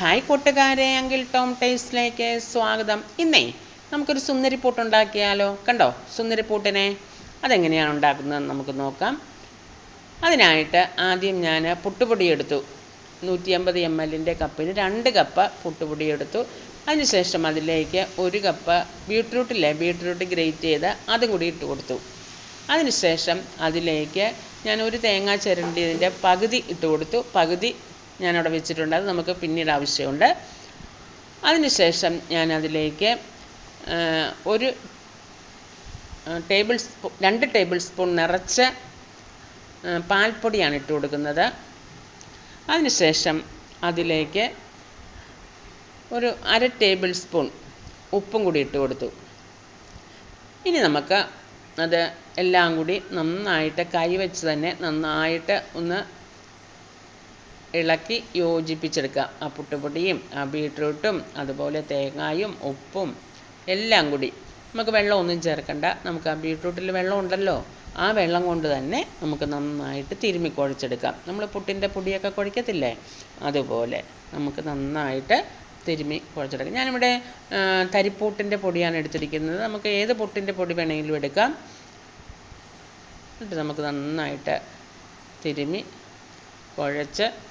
Hi കൂട്ടുകാരെ uncle Tom ടേസ്റ്റിലേക്ക് സ്വാഗതം. ഇന്നേ നമുക്കൊരു സുന്ദരിപ്പൂട്ട് ഉണ്ടാക്കിയാലോ? കണ്ടോ? സുന്ദരിപ്പൂട്ടിനെ അതെങ്ങനെയാണ് ഉണ്ടാക്കുന്നതെന്ന് നമുക്ക് നോക്കാം. അതിനായിട്ട് ആദ്യം ഞാൻ പുട്ടുപൊടി എടുത്തു. നൂറ്റി അമ്പത് എം എല്ലിന്റെ കപ്പിന് രണ്ട് കപ്പ് പുട്ടുപൊടി എടുത്തു. അതിനുശേഷം അതിലേക്ക് ഒരു കപ്പ് ബീട്രൂട്ടില്ലേ ബീട്രൂട്ട് ഗ്രേറ്റ് ചെയ്ത് അതും കൂടി ഇട്ട് കൊടുത്തു. അതിനുശേഷം അതിലേക്ക് ഞാൻ ഒരു തേങ്ങ ചിരണ്ടിയതിന്റെ പകുതി ഇട്ട് കൊടുത്തു. പകുതി ഞാനവിടെ വെച്ചിട്ടുണ്ട്. അത് നമുക്ക് പിന്നീട് ആവശ്യമുണ്ട്. അതിനുശേഷം ഞാൻ അതിലേക്ക് ഒരു ടേബിൾ സ്പൂ രണ്ട് ടേബിൾ സ്പൂൺ നിറച്ച് പാൽപ്പൊടിയാണ് ഇട്ട് കൊടുക്കുന്നത്. അതിനുശേഷം അതിലേക്ക് ഒരു അര ടേബിൾ സ്പൂൺ ഉപ്പും കൂടി ഇട്ട് കൊടുത്തു. ഇനി നമുക്ക് അത് എല്ലാം കൂടി നന്നായിട്ട് കൈ വെച്ച് തന്നെ നന്നായിട്ട് ഒന്ന് ഇളക്കി യോജിപ്പിച്ചെടുക്കുക. ആ പുട്ടുപൊടിയും ആ ബീട്രൂട്ടും അതുപോലെ തേങ്ങായും ഉപ്പും എല്ലാം കൂടി. നമുക്ക് വെള്ളമൊന്നും ചേർക്കണ്ട. നമുക്ക് ആ ബീട്രൂട്ടിൽ വെള്ളം ഉണ്ടല്ലോ. ആ വെള്ളം കൊണ്ട് തന്നെ നമുക്ക് നന്നായിട്ട് തിരുമ്മി കുഴച്ചെടുക്കാം. നമ്മൾ പുട്ടിന്റെ പൊടിയൊക്കെ കുഴക്കത്തില്ലേ? അതുപോലെ നമുക്ക് നന്നായിട്ട് തിരുമ്മി കുഴച്ചെടുക്കാം. ഞാനിവിടെ തരിപ്പൂട്ടിന്റെ പൊടിയാണ് എടുത്തിരിക്കുന്നത്. നമുക്ക് ഏത് പുട്ടിന്റെ പൊടി വേണമെങ്കിലും എടുക്കാം. എന്നിട്ട് നമുക്ക് നന്നായിട്ട് തിരുമ്മി കുഴച്ച്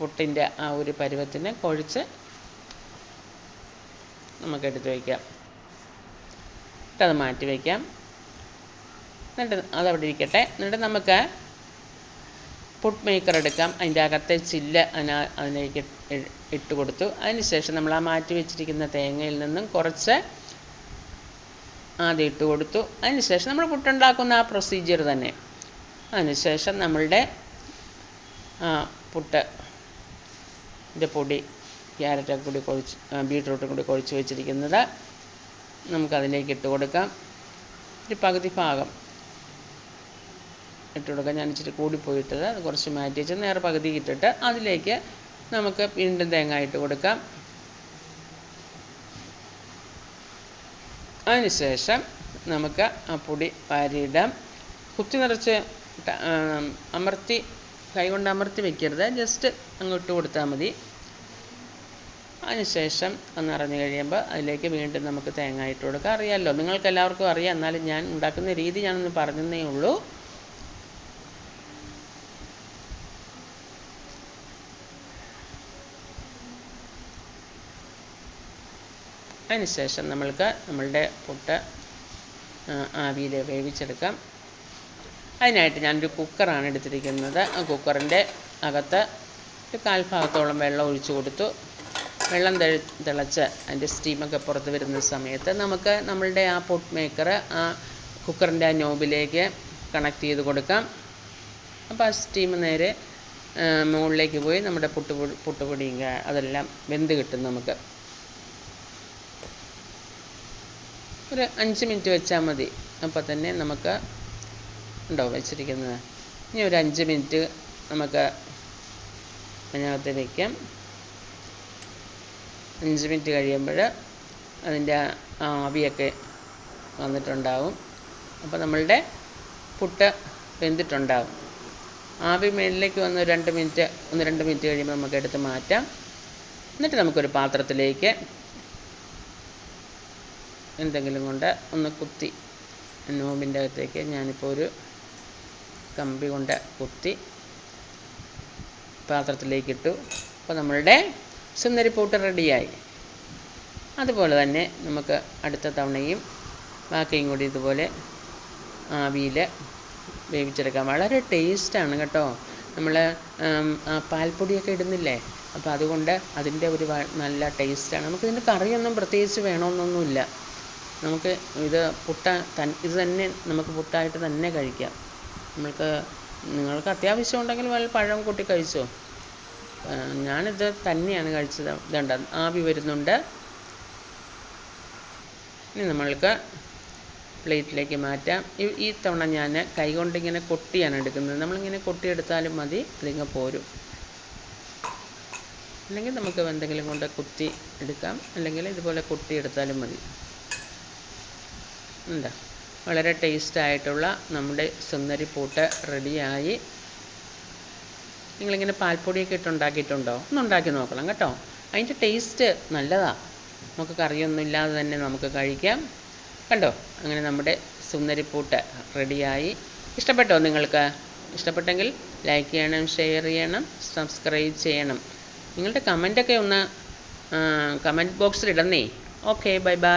പുട്ടിന്റെ ആ ഒരു പരുവത്തിന് കുഴച്ച് നമുക്ക് എടുത്ത് വയ്ക്കാം എന്നിട്ടത് മാറ്റി വയ്ക്കാം. എന്നിട്ട് അതവിടെ ഇരിക്കട്ടെ. എന്നിട്ട് നമുക്ക് പുട്ട് മേക്കർ എടുക്കാം. അതിന്റെ അകത്തെ ചില്ല് അതിന അതിലേക്ക് ഇട്ട് കൊടുത്തു. അതിനുശേഷം നമ്മൾ ആ മാറ്റി വെച്ചിരിക്കുന്ന തേങ്ങയിൽ നിന്നും കുറച്ച് ആദ്യം ഇട്ട് കൊടുത്തു. അതിനുശേഷം നമ്മൾ പുട്ടുണ്ടാക്കുന്ന ആ പ്രൊസീജിയർ തന്നെ. അതിനുശേഷം നമ്മളുടെ പുട്ട് ന്റെ പൊടി ക്യാരറ്റൊക്കെ കൂടി കുഴച്ച് ബീട്രൂട്ടും കൂടി കുഴച്ച് വെച്ചിരിക്കുന്നത് നമുക്കതിലേക്ക് ഇട്ട് കൊടുക്കാം. ഒരു പകുതി ഭാഗം ഇട്ട് കൊടുക്കാം. ഞാൻ ഇച്ചിരി കൂടിപ്പോയിട്ടത് അത് കുറച്ച് മാറ്റി വെച്ച് നേരെ പകുതി ഇട്ടിട്ട് അതിലേക്ക് നമുക്ക് വീണ്ടും തേങ്ങ ഇട്ട് കൊടുക്കാം. അതിനുശേഷം നമുക്ക് ആ പൊടി വാരിയിടാം. കുത്തി നിറച്ച് അമർത്തി കൈകൊണ്ട് അമർത്തി വെക്കരുത്. ജസ്റ്റ് അങ്ങോട്ട് കൊടുത്താൽ മതി. അതിനുശേഷം ഒന്ന് അറിഞ്ഞു കഴിയുമ്പോൾ അതിലേക്ക് വീണ്ടും നമുക്ക് തേങ്ങ ഇട്ട് കൊടുക്കാം. അറിയാമല്ലോ നിങ്ങൾക്ക് എല്ലാവർക്കും അറിയാം. എന്നാലും ഞാൻ ഉണ്ടാക്കുന്ന രീതി ഞാനൊന്ന് പറഞ്ഞതേ ഉള്ളൂ. അതിനുശേഷം നമ്മൾക്ക് നമ്മളുടെ പുട്ട് ആവിയിൽ വേവിച്ചെടുക്കാം. അതിനായിട്ട് ഞാനൊരു കുക്കറാണ് എടുത്തിരിക്കുന്നത്. കുക്കറിന്റെ അകത്ത് ഒരു കാൽ ഭാഗത്തോളം വെള്ളം ഒഴിച്ചു കൊടുത്തു. വെള്ളം തിളച്ച് അതിന്റെ സ്റ്റീമൊക്കെ പുറത്ത് വരുന്ന സമയത്ത് നമുക്ക് നമ്മളുടെ ആ പൊട്ട് മേക്കർ ആ കുക്കറിന്റെ ആ നോബിലേക്ക് കണക്ട് ചെയ്ത് കൊടുക്കാം. അപ്പോൾ ആ സ്റ്റീം നേരെ മുകളിലേക്ക് പോയി നമ്മുടെ പുട്ട് പുട്ടുപൊടിയും അതെല്ലാം വെന്ത് കിട്ടും നമുക്ക്. ഒരു അഞ്ച് മിനിറ്റ് വെച്ചാൽ മതി. അപ്പോൾ തന്നെ നമുക്ക് ഉണ്ടോ വെച്ചിരിക്കുന്നത്? ഇനി ഒരു അഞ്ച് മിനിറ്റ് നമുക്ക് അതിനകത്ത് വയ്ക്കാം അഞ്ച് മിനിറ്റ് കഴിയുമ്പോൾ അതിന്റെ ആവിയൊക്കെ വന്നിട്ടുണ്ടാവും. അപ്പോൾ നമ്മളുടെ പുട്ട് വെന്തിട്ടുണ്ടാവും. ആവി മേളിലേക്ക് വന്ന് രണ്ട് മിനിറ്റ് ഒന്ന് രണ്ട് മിനിറ്റ് കഴിയുമ്പോൾ നമുക്ക് എടുത്ത് മാറ്റാം. എന്നിട്ട് നമുക്കൊരു പാത്രത്തിലേക്ക് എന്തെങ്കിലും കൊണ്ട് ഒന്ന് കുത്തി നോമ്പിന്റെ അകത്തേക്ക് ഞാനിപ്പോൾ ഒരു കമ്പി കൊണ്ട് കുത്തി പാത്രത്തിലേക്ക് ഇട്ടു അപ്പോൾ നമ്മളുടെ സുന്ദരിപ്പൂട്ട് റെഡിയായി. അതുപോലെ തന്നെ നമുക്ക് അടുത്ത തവണയും ബാക്കിയും കൂടി ഇതുപോലെ ആവിയിൽ വേവിച്ചെടുക്കാം. വളരെ ടേസ്റ്റാണ് കേട്ടോ. നമ്മൾ പാൽപ്പൊടിയൊക്കെ ഇടുന്നില്ലേ? അപ്പോൾ അതുകൊണ്ട് അതിന്റെ ഒരു നല്ല ടേസ്റ്റാണ്. നമുക്ക് ഇതിന്റെ കറിയൊന്നും പ്രത്യേകിച്ച് വേണമെന്നൊന്നുമില്ല. നമുക്ക് ഇത് പുട്ട ഇത് തന്നെ നമുക്ക് പുട്ടായിട്ട് തന്നെ കഴിക്കാം. നമ്മൾക്ക് നിങ്ങൾക്ക് അത്യാവശ്യം ഉണ്ടെങ്കിൽ വല്ല പഴം കൂട്ടി കഴിച്ചോ. ഞാനിത് തന്നെയാണ് കഴിച്ചത്. ഇതുണ്ട് ആവി വരുന്നുണ്ട്. ഇനി നമ്മൾക്ക് പ്ലേറ്റിലേക്ക് മാറ്റാം. ഈ തവണ ഞാൻ കൈകൊണ്ടിങ്ങനെ കൊട്ടിയാണ് എടുക്കുന്നത്. നമ്മളിങ്ങനെ കൊട്ടിയെടുത്താലും മതി ഇതിങ്ങ് പോരും. അല്ലെങ്കിൽ നമുക്ക് എന്തെങ്കിലും കൊണ്ട് കുത്തി എടുക്കാം. അല്ലെങ്കിൽ ഇതുപോലെ കൊട്ടിയെടുത്താലും മതി. എന്താ? വളരെ ടേസ്റ്റ് ആയിട്ടുള്ള നമ്മുടെ സുന്ദരി പൂട്ട് റെഡിയായി. നിങ്ങളിങ്ങനെ പാൽപ്പൊടിയൊക്കെ ഇട്ട് ഉണ്ടാക്കിയിട്ടുണ്ടോ? ഒന്ന് ഉണ്ടാക്കി നോക്കണം കേട്ടോ. അതിന്റെ ടേസ്റ്റ് നല്ലതാണ് നമുക്ക് കറിയൊന്നും ഇല്ലാതെ തന്നെ നമുക്ക് കഴിക്കാം. കണ്ടോ? അങ്ങനെ നമ്മുടെ സുന്ദരിപ്പൂട്ട് റെഡിയായി. ഇഷ്ടപ്പെട്ടോ നിങ്ങൾക്ക്? ഇഷ്ടപ്പെട്ടെങ്കിൽ ലൈക്ക് ചെയ്യണം ഷെയർ ചെയ്യണം സബ്സ്ക്രൈബ് ചെയ്യണം. നിങ്ങളുടെ കമന്റൊക്കെ ഒന്ന് കമന്റ് ബോക്സിൽ ഇടണേ. Okay bye bye.